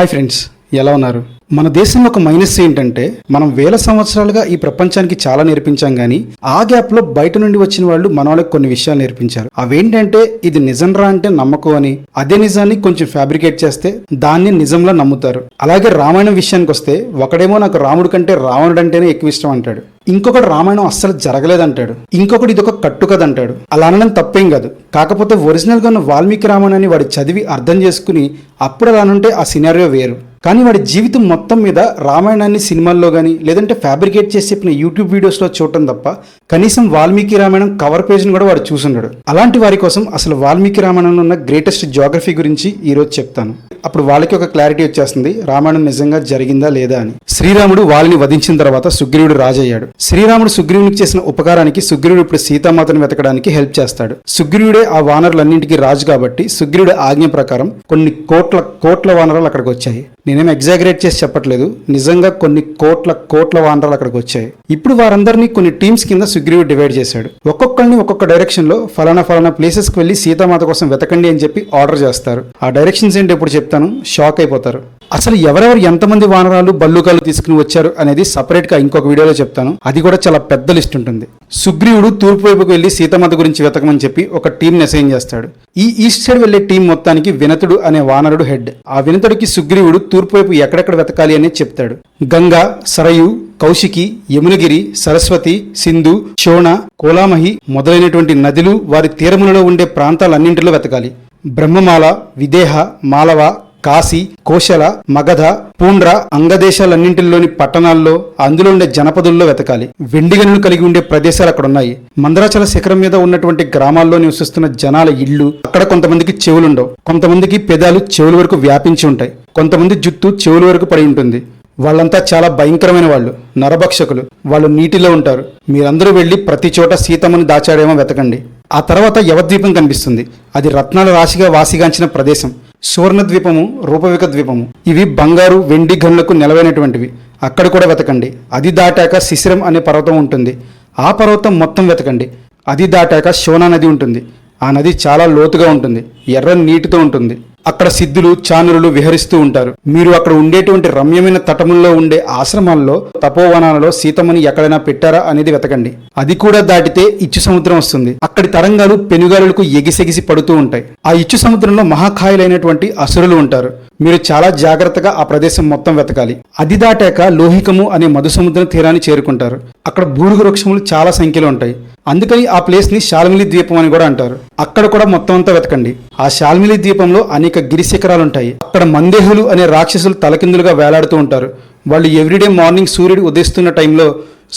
Hi friends ఎలా ఉన్నారు? మన దేశంలో ఒక మైనస్ ఏంటంటే మనం వేల సంవత్సరాలుగా ఈ ప్రపంచానికి చాలా నేర్పించాం కానీ ఆ గ్యాప్లో బయట నుండి వచ్చిన వాళ్ళు మన వాళ్ళకి కొన్ని విషయాలు నేర్పించారు. అవేంటంటే ఇది నిజంరా అంటే నమ్మకం అని అదే నిజాన్ని కొంచెం ఫ్యాబ్రికేట్ చేస్తే దాన్ని నిజంలో నమ్ముతారు. అలాగే రామాయణం విషయానికి వస్తే ఒకడేమో నాకు రాముడు కంటే రావణుడు అంటేనే ఎక్కువ ఇష్టం అంటాడు. ఇంకొకటి రామాయణం అస్సలు జరగలేదంటాడు. ఇంకొకటి ఇది ఒక కట్టుకథ అంటాడు అలా అనడం తప్పేం కాదు. కాకపోతే ఒరిజినల్గా ఉన్న వాల్మీకి రామాయణాన్ని వాడు చదివి అర్థం చేసుకుని అప్పుడు అలా అనుంటే ఆ సినారియో వేరు. కానీ వాడి జీవితం మొత్తం మీద రామాయణాన్ని సినిమాల్లో కానీ లేదంటే ఫ్యాబ్రికేట్ చేసి చెప్పిన యూట్యూబ్ వీడియోస్లో చూడటం తప్ప కనీసం వాల్మీకి రామాయణం కవర్ పేజ్ని కూడా వాడు చూసున్నాడు అలాంటి వారి కోసం అసలు వాల్మీకి రామాయణంలో ఉన్న గ్రేటెస్ట్ జోగ్రఫీ గురించి ఈరోజు చెప్తాను. అప్పుడు వాళ్ళకి ఒక క్లారిటీ వచ్చేస్తుంది రామాయణం నిజంగా జరిగిందా లేదా అని. శ్రీరాముడు వాళ్ళని వధించిన తర్వాత సుగ్రీవుడు రాజయ్యాడు. శ్రీరాముడు సుగ్రీవునికి చేసిన ఉపకారానికి సుగ్రీవుడు ఇప్పుడు సీతామాతను వెతకడానికి హెల్ప్ చేస్తాడు. సుగ్రీవుడే ఆ వానరులన్నింటికి రాజు కాబట్టి సుగ్రీవుడి ఆజ్ఞ ప్రకారం కొన్ని కోట్ల కోట్ల వానరాలు అక్కడికి వచ్చాయి. నేనేం ఎగ్జాగరేట్ చేసి చెప్పట్లేదు. నిజంగా కొన్ని కోట్ల కోట్ల వానరాలు అక్కడికి వచ్చాయి. ఇప్పుడు వారందరినీ కొన్ని టీమ్స్ కింద సుగ్రీవుడు డివైడ్ చేశాడు. ఒక్కొక్కరిని ఒక్కొక్క డైరెక్షన్లో ఫలానా ఫలానా ప్లేసెస్కి వెళ్ళి సీతామాత కోసం వెతకండి అని చెప్పి ఆర్డర్ చేస్తారు. ఆ డైరెక్షన్స్ ఏంటి ఎప్పుడు చెప్తాను. షాక్ అయిపోతారు. అసలు ఎవరెవరు ఎంతమంది వానరాలు బల్లుకాలు తీసుకుని వచ్చారు అనేది సపరేట్గా ఇంకొక వీడియోలో చెప్తాను. అది కూడా చాలా పెద్ద లిస్ట్ ఉంటుంది. సుగ్రీవుడు తూర్పు వైపుకు వెళ్ళి సీతామాత గురించి వెతకమని చెప్పి ఒక టీం అసైన్ చేస్తాడు. ఈ ఈస్ట్ సైడ్ వెళ్ళే టీం మొత్తానికి వినతుడు అనే వానరుడు హెడ్. ఆ వినతుడికి సుగ్రీవుడు తూర్పు వైపు ఎక్కడెక్కడ వెతకాలి అని చెప్తాడు. గంగా సరయు కౌశికి యమునగిరి సరస్వతి సింధు శోణ కోలామహి మొదలైనటువంటి నదులు వారి తీరములలో ఉండే ప్రాంతాలన్నింటిలో వెతకాలి. బ్రహ్మమాల విదేహ మాలవ కాశీ కోశల మగధ పూండ్ర అంగదేశాలన్నింటిలోని పట్టణాల్లో అందులో ఉండే జనపదుల్లో వెతకాలి. వెండి గనులు కలిగి ఉండే ప్రదేశాలు అక్కడ ఉన్నాయి మందరాచల శిఖరం మీద ఉన్నటువంటి గ్రామాల్లో నివసిస్తున్న జనాల ఇళ్ళు అక్కడ కొంతమందికి చెవులుండవు. కొంతమందికి పెదాలు చెవుల వరకు వ్యాపించి ఉంటాయి. కొంతమంది జుట్టు చెవుల వరకు పడి ఉంటుంది. వాళ్ళంతా చాలా భయంకరమైన వాళ్ళు నరభక్షకులు. వాళ్ళు నీటిలో ఉంటారు. మీరందరూ వెళ్ళి ప్రతి చోట సీతమ్మని దాచాడేమో వెతకండి. ఆ తర్వాత యవద్వీపం కనిపిస్తుంది. అది రత్నాల రాశిగా వాసిగాంచిన ప్రదేశం. సువర్ణ ద్వీపము రూపవిక ద్వీపము. ఇవి బంగారు వెండి గన్లకు నిలవైనటువంటివి. అక్కడ కూడా వెతకండి. అది దాటాక శిశిరం అనే పర్వతం ఉంటుంది. ఆ పర్వతం మొత్తం వెతకండి. అది దాటాక శోనా నది ఉంటుంది. ఆ నది చాలా లోతుగా ఉంటుంది. ఎర్ర నీటితో ఉంటుంది. అక్కడ సిద్ధులు చానురులు విహరిస్తూ ఉంటారు. మీరు అక్కడ ఉండేటువంటి రమ్యమైన తటముల్లో ఉండే ఆశ్రమాల్లో తపోవనాలలో సీతమ్మని ఎక్కడైనా పెట్టారా అనేది వెతకండి. అది కూడా దాటితే ఇచ్చు సముద్రం వస్తుంది. అక్కడి తరంగాలు పెనుగాలులకు ఎగిసెగిసి పడుతూ ఉంటాయి. ఆ ఇచ్చు సముద్రంలో మహాకాయులైనటువంటి అసురులు ఉంటారు. మీరు చాలా జాగ్రత్తగా ఆ ప్రదేశం మొత్తం వెతకాలి. అది దాటాక లోహికము అనే మధు సముద్రం తీరాన్ని చేరుకుంటారు. అక్కడ బూడుగు వృక్షములు చాలా సంఖ్యలో ఉంటాయి. అందుకని ఆ ప్లేస్ని శాల్మిలి ద్వీపం అని కూడా అంటారు. అక్కడ కూడా మొత్తం అంతా వెతకండి. ఆ శాల్మిలి ద్వీపంలో అనేక గిరిశిఖరాలు ఉంటాయి అక్కడ మందేహులు అనే రాక్షసులు తలకిందులుగా వేలాడుతూ ఉంటారు. వాళ్ళు ఎవ్రీడే మార్నింగ్ సూర్యుడు ఉదయిస్తున్న టైంలో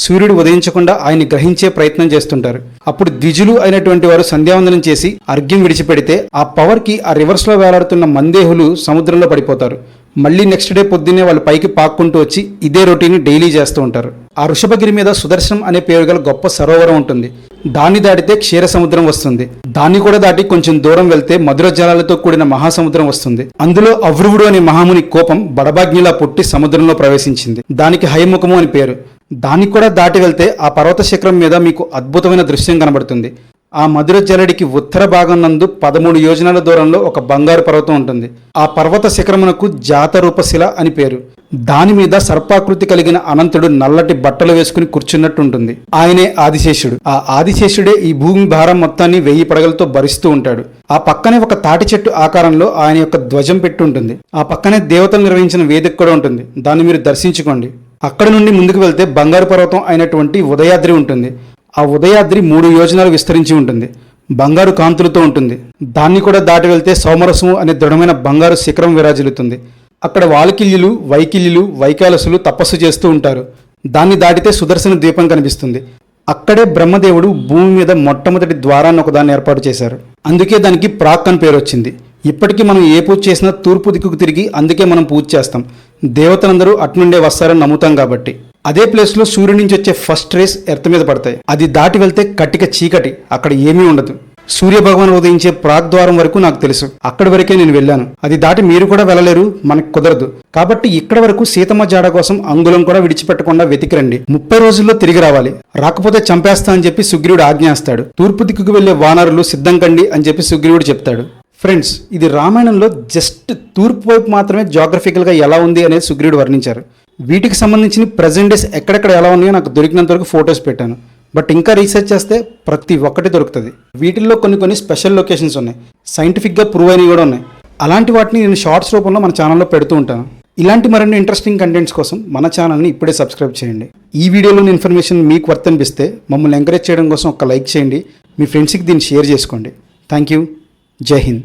సూర్యుడు ఉదయించకుండా ఆయన్ని గ్రహించే ప్రయత్నం చేస్తుంటారు. అప్పుడు ద్విజులు అయినటువంటి వారు సంధ్యావందనం చేసి అర్ఘ్యం విడిచిపెడితే ఆ పవర్కి ఆ రివర్స్లో వేలాడుతున్న మందేహులు సముద్రంలో పడిపోతారు. మళ్ళీ నెక్స్ట్ డే పొద్దున్నే వాళ్ళు పైకి పాక్కుంటూ వచ్చి ఇదే రొటీన్ డైలీ చేస్తూ ఉంటారు. ఆ వృషభగిరి మీద సుదర్శనం అనే పేరు గల గొప్ప సరోవరం ఉంటుంది. దాన్ని దాటితే క్షీర సముద్రం వస్తుంది. దాన్ని కూడా దాటి కొంచెం దూరం వెళ్తే మధుర జలాలతో కూడిన మహాసముద్రం వస్తుంది. అందులో అవ్రువుడు అనే మహాముని కోపం బడబాగ్నిలా పుట్టి సముద్రంలో ప్రవేశించింది. దానికి హైముఖము అని పేరు. దాన్ని కూడా దాటి వెళ్తే ఆ పర్వత శిఖరం మీద మీకు అద్భుతమైన దృశ్యం కనబడుతుంది. ఆ మధుర జలడికి ఉత్తర భాగం నందు పదమూడు యోజనాల దూరంలో ఒక బంగారు పర్వతం ఉంటుంది. ఆ పర్వత శిఖరమునకు జాతరూపశిల అని పేరు. దాని మీద సర్పాకృతి కలిగిన అనంతుడు నల్లటి బట్టలు వేసుకుని కూర్చున్నట్టు ఉంటుంది ఆయనే ఆదిశేషుడు. ఆ ఆదిశేషుడే ఈ భూమి భారం మొత్తాన్ని వెయ్యి పడగలతో భరిస్తూ ఉంటాడు. ఆ పక్కనే ఒక తాటి చెట్టు ఆకారంలో ఆయన యొక్క ధ్వజం పెట్టి ఉంటుంది ఆ పక్కనే దేవతలు నిర్వహించిన వేదిక కూడా ఉంటుంది. దాన్ని మీరు దర్శించుకోండి. అక్కడ నుండి ముందుకు వెళ్తే బంగారు పర్వతం అయినటువంటి ఉదయాద్రి ఉంటుంది. ఆ ఉదయాద్రి మూడు యోజనాలు విస్తరించి ఉంటుంది. బంగారు కాంతులతో ఉంటుంది. దాన్ని కూడా దాటి వెళ్తే సోమరసము అనే దృఢమైన బంగారు శిఖరం విరాజిల్లుతుంది. అక్కడ వాల్కిల్యులు వైకిల్యులు వైకాలసులు తపస్సు చేస్తూ ఉంటారు. దాన్ని దాటితే సుదర్శన ద్వీపం కనిపిస్తుంది. అక్కడే బ్రహ్మదేవుడు భూమి మీద మొట్టమొదటి ద్వారాన్ని ఒకదాన్ని ఏర్పాటు చేశారు. అందుకే దానికి ప్రాక్ అని పేరు వచ్చింది. ఇప్పటికీ మనం ఏ పూజ చేసినా తూర్పు దిక్కుకు తిరిగి అందుకే మనం పూజ చేస్తాం. దేవతలందరూ అట్నుండే వస్తారని నమ్ముతాం కాబట్టి. అదే ప్లేస్లో సూర్యుడి నుంచి వచ్చే ఫస్ట్ రేస్ ఎర్త్ మీద పడతాయి. అది దాటి వెళ్తే కట్టిక చీకటి అక్కడ ఏమీ ఉండదు. సూర్య భగవాన్ ఉదయించే ప్రాగ్ద్వారం వరకు నాకు తెలుసు. అక్కడి వరకే నేను వెళ్ళాను. అది దాటి మీరు కూడా వెళ్ళలేరు మనకు కుదరదు. కాబట్టి ఇక్కడ వరకు సీతమ్మ జాడ కోసం అంగుళం కూడా విడిచిపెట్టకుండా వెతికిరండి. ముప్పై రోజుల్లో తిరిగి రావాలి. రాకపోతే చంపేస్తా అని చెప్పి సుగ్రీవుడు ఆజ్ఞాస్తాడు తూర్పు దిక్కుకు వెళ్ళే వానరులు సిద్ధం కండి అని చెప్పి సుగ్రీవుడు చెప్తాడు. ఫ్రెండ్స్ ఇది రామాయణంలో జస్ట్ తూర్పు వైపు మాత్రమే జాగ్రఫికల్గా ఎలా ఉంది అనేది సుగ్రీవుడు వర్ణించారు. వీటికి సంబంధించిన ప్రజెంట్ డేస్ ఎక్కడెక్కడ ఎలా ఉన్నాయో నాకు దొరికినంత వరకు ఫొటోస్ పెట్టాను. బట్ ఇంకా రీసెర్చ్ చేస్తే ప్రతి ఒక్కటి దొరుకుతుంది. వీటిల్లో కొన్ని కొన్ని స్పెషల్ లొకేషన్స్ ఉన్నాయి. సైంటిఫిక్గా ప్రూవ్ అయినవి కూడా ఉన్నాయి. అలాంటి వాటిని నేను షార్ట్స్ రూపంలో మన ఛానల్లో పెడుతూ ఉంటాను. ఇలాంటి మరిన్ని ఇంట్రెస్టింగ్ కంటెంట్స్ కోసం మన ఛానల్ని ఇప్పుడే సబ్స్క్రైబ్ చేయండి. ఈ వీడియోలోని ఇన్ఫర్మేషన్ మీకు వర్త్ అనిపిస్తే మమ్మల్ని ఎంకరేజ్ చేయడం కోసం ఒక లైక్ చేయండి. మీ ఫ్రెండ్స్కి దీన్ని షేర్ చేసుకోండి. థ్యాంక్ యూ జై హింద్